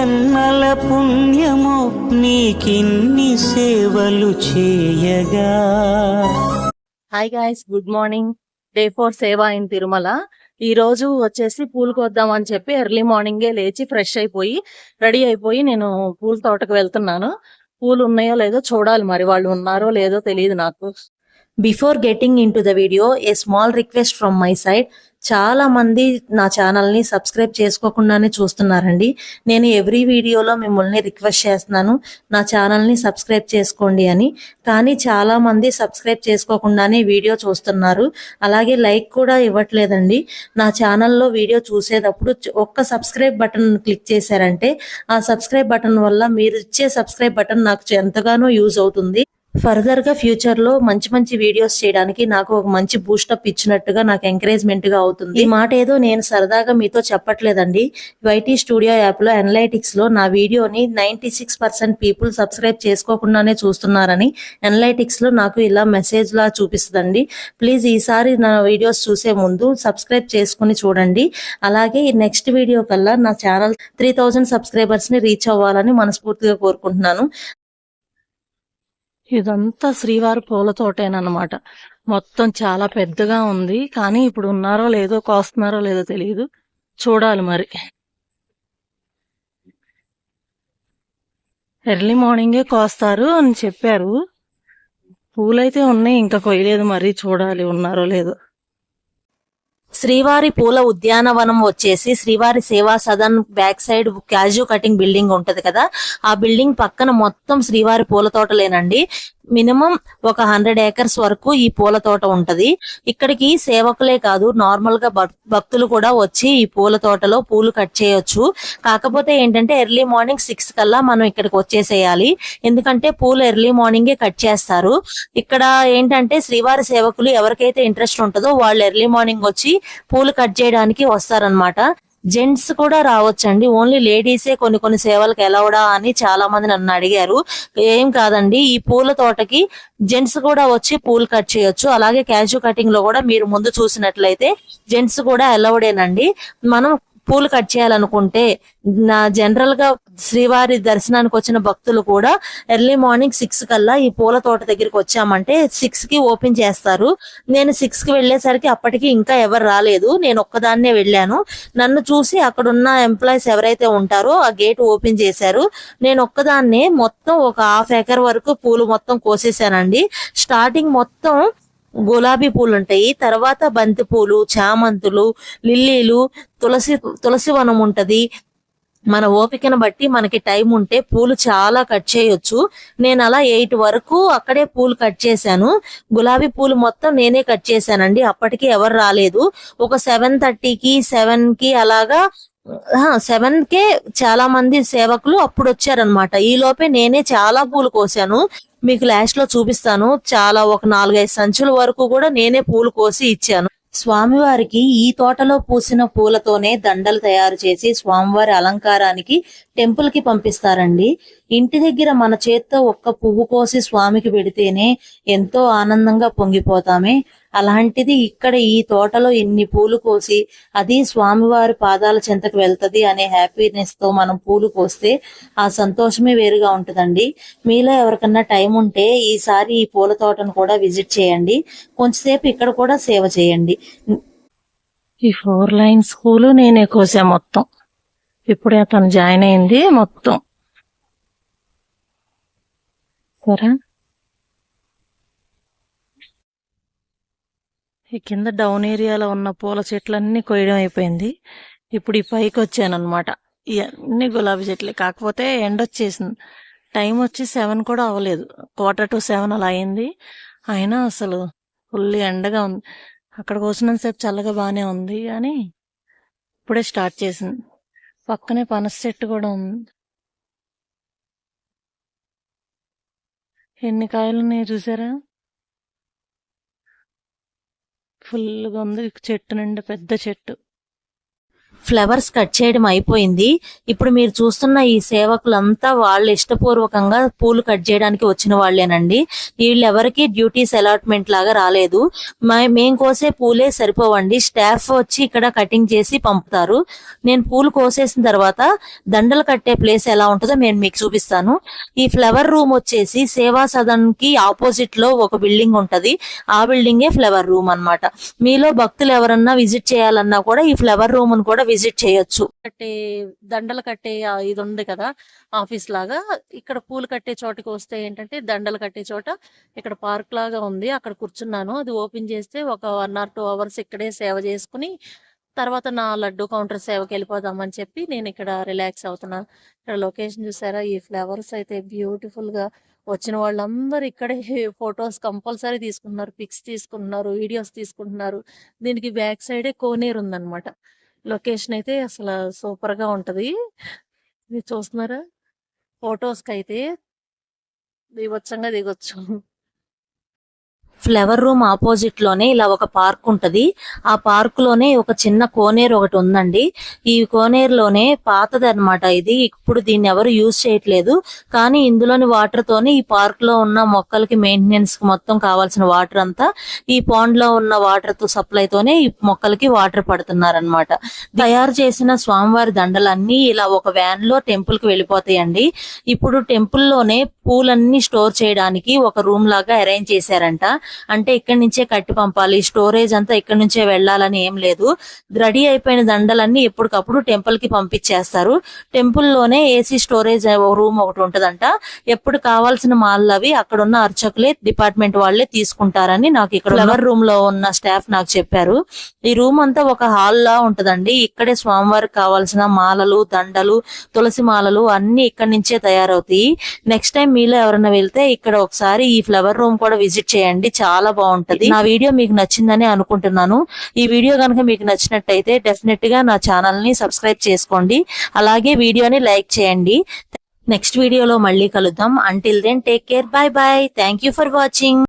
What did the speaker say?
జన్మల పుణ్యము నీకిన్ని సేవలు చేయగా. Hi guys good morning day four సేవ ఇన్ తిరుమల. ఈ రోజు వచ్చేసి పూలు కొద్దాం అని చెప్పి ఎర్లీ మార్నింగే లేచి ఫ్రెష్ అయిపోయి రెడీ అయిపోయి నేను పూల తోటకు వెళ్తున్నాను. పూలు ఉన్నాయో లేదో చూడాలి మరి వాళ్ళు ఉన్నారో లేదో తెలియదు నాకు. Before getting into the video a small request from my side చాలా మంది నా ఛానల్ని సబ్స్క్రైబ్ చేసుకోకుండానే చూస్తున్నారండి. నేను ఎవ్రీ వీడియోలో మిమ్మల్ని రిక్వెస్ట్ చేస్తున్నాను. నా ఛానల్ని సబ్స్క్రైబ్ చేసుకోండి అని. కానీ చాలా మంది సబ్స్క్రైబ్ చేసుకోకుండానే వీడియో చూస్తున్నారు. అలాగే లైక్ కూడా ఇవ్వట్లేదండి. నా ఛానల్లో వీడియో చూసేటప్పుడు ఒక్క సబ్స్క్రైబ్ బటన్ క్లిక్ చేశారంటే ఆ సబ్స్క్రైబ్ బటన్ వల్ల మీరు ఇచ్చే సబ్స్క్రైబ్ బటన్ నాకు ఎంతగానో యూజ్ అవుతుంది. ఫర్దర్గా ఫ్యూచర్లో మంచి మంచి వీడియోస్ చేయడానికి నాకు ఒక మంచి బూస్టప్ ఇచ్చినట్టుగా నాకు ఎంకరేజ్మెంట్గా అవుతుంది. ఈ మాట ఏదో నేను సరదాగా మీతో చెప్పట్లేదండి. వైటీ స్టూడియో యాప్లో లో నా వీడియోని ninety six percent people subscribe చేసుకోకుండానే చూస్తున్నారని అనలైటిక్స్లో నాకు ఇలా మెసేజ్ లా చూపిస్తుందండి. ప్లీజ్ ఈసారి నా వీడియోస్ చూసే ముందు సబ్స్క్రైబ్ చేసుకుని చూడండి. అలాగే నెక్స్ట్ వీడియో కల్లా నా ఛానల్ త్రీ థౌజండ్ సబ్స్క్రైబర్స్ని రీచ్ అవ్వాలని మనస్ఫూర్తిగా కోరుకుంటున్నాను. ఇదంతా శ్రీవారి పూల తోటేనమాట మొత్తం చాలా పెద్దగా ఉంది. కానీ ఇప్పుడు ఉన్నారో లేదో కోస్తున్నారో లేదో తెలియదు చూడాలి మరి. ఎర్లీ మార్నింగే కోస్తారు అని చెప్పారు. పూలైతే ఉన్నాయి ఇంకా కొయ్యలేదు మరి. చూడాలి ఉన్నారో లేదో. శ్రీవారి పూల ఉద్యానవనం వచ్చేసి శ్రీవారి Seva Sadan back side cashew cutting building ఉంటది కదా. ఆ బిల్డింగ్ పక్కన మొత్తం శ్రీవారి పూల తోటలేనండి. మినిమం ఒక హండ్రెడ్ ఏకర్స్ వరకు ఈ పూల తోట ఉంటది. ఇక్కడికి సేవకులే కాదు నార్మల్గా భక్తులు కూడా వచ్చి ఈ పూల తోటలో పూలు కట్ చేయొచ్చు. కాకపోతే ఏంటంటే ఎర్లీ మార్నింగ్ సిక్స్ కల్లా మనం ఇక్కడికి వచ్చేసేయాలి. ఎందుకంటే పూలు ఎర్లీ మార్నింగే కట్ చేస్తారు. ఇక్కడ ఏంటంటే శ్రీవారి సేవకులు ఎవరికైతే ఇంట్రెస్ట్ ఉంటుందో వాళ్ళు ఎర్లీ మార్నింగ్ వచ్చి పూలు కట్ చేయడానికి వస్తారనమాట జెంట్స్ కూడా రావచ్చండి. ఓన్లీ లేడీసే కొన్ని కొన్ని సేవలకు ఎలవడా అని చాలా మంది నన్ను అడిగారు. ఏం కాదండి ఈ పూల తోటకి జెంట్స్ కూడా వచ్చి పూలు కట్ చేయొచ్చు. అలాగే క్యాజు కటింగ్లో కూడా మీరు ముందు చూసినట్లయితే జెంట్స్ కూడా ఎలవడేనండి మనం పూలు కట్ చేయాలనుకుంటే నా జనరల్గా శ్రీవారి దర్శనానికి వచ్చిన భక్తులు కూడా ఎర్లీ మార్నింగ్ సిక్స్ కల్లా ఈ పూల తోట దగ్గరికి వచ్చామంటే సిక్స్కి ఓపెన్ చేస్తారు. నేను సిక్స్కి వెళ్ళేసరికి అప్పటికి ఇంకా ఎవరు రాలేదు. నేను ఒక్కదాన్నే వెళ్ళాను. నన్ను చూసి అక్కడ ఉన్న ఎంప్లాయీస్ ఎవరైతే ఉంటారో ఆ గేట్ ఓపెన్ చేశారు. నేను ఒక్కదాన్నే మొత్తం ఒక హాఫ్ ఎకర్ వరకు పూలు మొత్తం కోసేసానండి స్టార్టింగ్ మొత్తం గులాబీ పూలు ఉంటాయి తర్వాత బంతి పూలు చామంతులు లిల్లీలు తులసి తులసి వనం ఉంటది. మన ఓపికను బట్టి మనకి టైం ఉంటే పూలు చాలా కట్ చేయొచ్చు. నేను అలా ఎయిట్ వరకు అక్కడే పూలు కట్ చేశాను. గులాబీ పూలు మొత్తం నేనే కట్ చేశానండి. అప్పటికి ఎవరు రాలేదు. ఒక సెవెన్ థర్టీకి సెవెన్కి అలాగా సెవెన్ కే చాలా మంది సేవకులు అప్పుడు వచ్చారనమాట ఈ లోపే నేనే చాలా పూలు కోసాను. మీకు లాస్ట్లో చూపిస్తాను. చాలా ఒక నాలుగైదు సంచుల వరకు కూడా నేనే పూలు కోసి ఇచ్చాను. స్వామివారికి ఈ తోటలో పూసిన పూలతోనే దండలు తయారు చేసి స్వామివారి అలంకారానికి టెంపుల్కి పంపిస్తారండి. ఇంటి దగ్గర మన చేత్తో ఒక్క పువ్వు కోసి స్వామికి పెడితేనే ఎంతో ఆనందంగా పొంగిపోతామే. అలాంటిది ఇక్కడ ఈ తోటలో ఇన్ని పూలు కోసి అది స్వామివారి పాదాల చెంతకు వెళ్తది అనే హ్యాపీనెస్తో మనం పూలు కోస్తే ఆ సంతోషమే వేరుగా ఉంటుందండి. మీలో ఎవరికన్నా టైం ఉంటే ఈసారి ఈ పూల తోటను కూడా విజిట్ చేయండి. కొంచెంసేపు ఇక్కడ కూడా సేవ చేయండి. ఈ ఫోర్ లైన్ స్కూల్ నేనే కోసా మొత్తం. ఇప్పుడే అతను జాయిన్ అయింది మొత్తం. సరే. ఈ కింద డౌన్ ఏరియాలో ఉన్న పూల చెట్లన్నీ కొయ్యడం అయిపోయింది. ఇప్పుడు ఈ పైకి వచ్చాను అనమాట ఇవన్నీ గులాబీ చెట్లే. కాకపోతే ఎండ వచ్చేసింది. టైం వచ్చి సెవెన్ కూడా అవ్వలేదు. క్వార్టర్ టు సెవెన్ అలా అయింది. అయినా అసలు ఫుల్ ఎండగా ఉంది. అక్కడ కోసినంతసేపు చల్లగా బాగానే ఉంది కానీ ఇప్పుడే స్టార్ట్ చేసింది. పక్కనే పనస చెట్టు కూడా ఉంది. ఎన్ని కాయలు ఉన్నాయి చూసారా? ఫుల్గా ఉంది. చెట్టు నిండా పెద్ద చెట్టు. ఫ్లవర్స్ కట్ చేయడం అయిపోయింది. ఇప్పుడు మీరు చూస్తున్న ఈ సేవకులంతా వాళ్ళు ఇష్టపూర్వకంగా పూలు కట్ చేయడానికి వచ్చిన వాళ్ళేనండి. వీళ్ళెవరికి డ్యూటీస్ అలాట్మెంట్ లాగా రాలేదు. మ- మేం కోసే పూలే సరిపోవండి. స్టాఫ్ వచ్చి ఇక్కడ కటింగ్ చేసి పంపుతారు. నేను పూలు కోసేసిన తర్వాత దండలు కట్టే ప్లేస్ ఎలా ఉంటుందో నేను మీకు చూపిస్తాను. ఈ ఫ్లవర్ రూమ్ వచ్చేసి సేవా సదన్కి ఆపోజిట్లో ఒక బిల్డింగ్ ఉంటది. ఆ బిల్డింగే ఫ్లవర్ రూమ్ అన్నమాట. మీలో భక్తులు ఎవరన్నా విజిట్ చేయాలన్నా కూడా ఈ ఫ్లవర్ రూమ్ కూడా విజిట్ చేయొచ్చు. కట్టే దండలు కట్టే ఇది ఉంది కదా ఆఫీస్ లాగా. ఇక్కడ పూలు కట్టే చోటకి వస్తే ఏంటంటే దండలు కట్టే చోట ఇక్కడ పార్క్ లాగా ఉంది. అక్కడ కూర్చున్నాను. అది ఓపెన్ చేస్తే ఒక వన్ ఆర్ టూ అవర్స్ ఇక్కడే సేవ చేసుకుని తర్వాత నా లడ్డు కౌంటర్ సేవకి వెళ్ళిపోదామని చెప్పి నేను ఇక్కడ రిలాక్స్ అవుతున్నాను ఇక్కడ లొకేషన్ చూసారా? ఈ ఫ్లవర్స్ అయితే బ్యూటిఫుల్గా వచ్చిన వాళ్ళందరూ ఇక్కడే ఫొటోస్ కంపల్సరీ తీసుకుంటున్నారు. పిక్స్ తీసుకుంటున్నారు వీడియోస్ తీసుకుంటున్నారు. దీనికి బ్యాక్ సైడే కోనేరు ఉందన్నమాట. లొకేషన్ అయితే అసలు సూపర్గా ఉంటది. ఇది చూస్తున్నారా? ఫొటోస్కి అయితే దిగొచ్చంగా దిగొచ్చు. ఫ్లవర్ రూమ్ ఆపోజిట్లోనే ఇలా ఒక పార్క్ ఉంటది. ఆ పార్క్లోనే ఒక చిన్న కోనేరు ఒకటి ఉందండి. ఈ కోనేరులోనే పాతది అనమాట ఇది. ఇప్పుడు దీన్ని ఎవరు యూజ్ చేయట్లేదు. కానీ ఇందులోని వాటర్ తోనే ఈ పార్క్లో ఉన్న మొక్కలకి మెయింటెనెన్స్కి మొత్తం కావాల్సిన వాటర్ అంతా ఈ పాండ్లో ఉన్న వాటర్తో సప్లై తోనే ఈ మొక్కలకి వాటర్ పడుతున్నారనమాట తయారు చేసిన స్వామివారి దండలన్నీ ఇలా ఒక వ్యాన్లో టెంపుల్కి వెళ్ళిపోతాయండి. ఇప్పుడు టెంపుల్లోనే పూలన్నీ స్టోర్ చేయడానికి ఒక రూమ్ లాగా అరేంజ్ చేశారంట. అంటే ఇక్కడి నుంచే కట్టి పంపాలి. స్టోరేజ్ అంతా ఇక్కడి నుంచే వెళ్ళాలని ఏం లేదు. రెడీ అయిపోయిన దండలన్నీ ఎప్పటికప్పుడు టెంపుల్కి పంపించేస్తారు. టెంపుల్లోనే ఏసీ స్టోరేజ్ రూమ్ ఒకటి ఉంటదంట. ఎప్పుడు కావాల్సిన మాల్ అవి అక్కడ ఉన్న అర్చకులే డిపార్ట్మెంట్ వాళ్ళే తీసుకుంటారని నాకు ఇక్కడ ఫ్లవర్ రూమ్లో ఉన్న స్టాఫ్ నాకు చెప్పారు. ఈ రూమ్ అంతా ఒక హాల్ లా ఉంటదండి. ఇక్కడే స్వామివారికి కావాల్సిన మాలలు దండలు తులసి మాలలు అన్ని ఇక్కడి నుంచే తయారవుతాయి. నెక్స్ట్ టైం మీలో ఎవరైనా వెళ్తే ఇక్కడ ఒకసారి ఈ ఫ్లవర్ రూమ్ కూడా విజిట్ చేయండి. చాలా బాగుంటది. నా వీడియో మీకు నచ్చిందని అనుకుంటున్నాను. ఈ వీడియో కనుక మీకు నచ్చినట్టయితే డెఫినెట్గా నా ఛానల్ని సబ్స్క్రైబ్ చేసుకోండి. అలాగే వీడియోని లైక్ చేయండి. నెక్స్ట్ వీడియోలో మళ్ళీ కలుద్దాం. Until then take care bye bye thank you for watching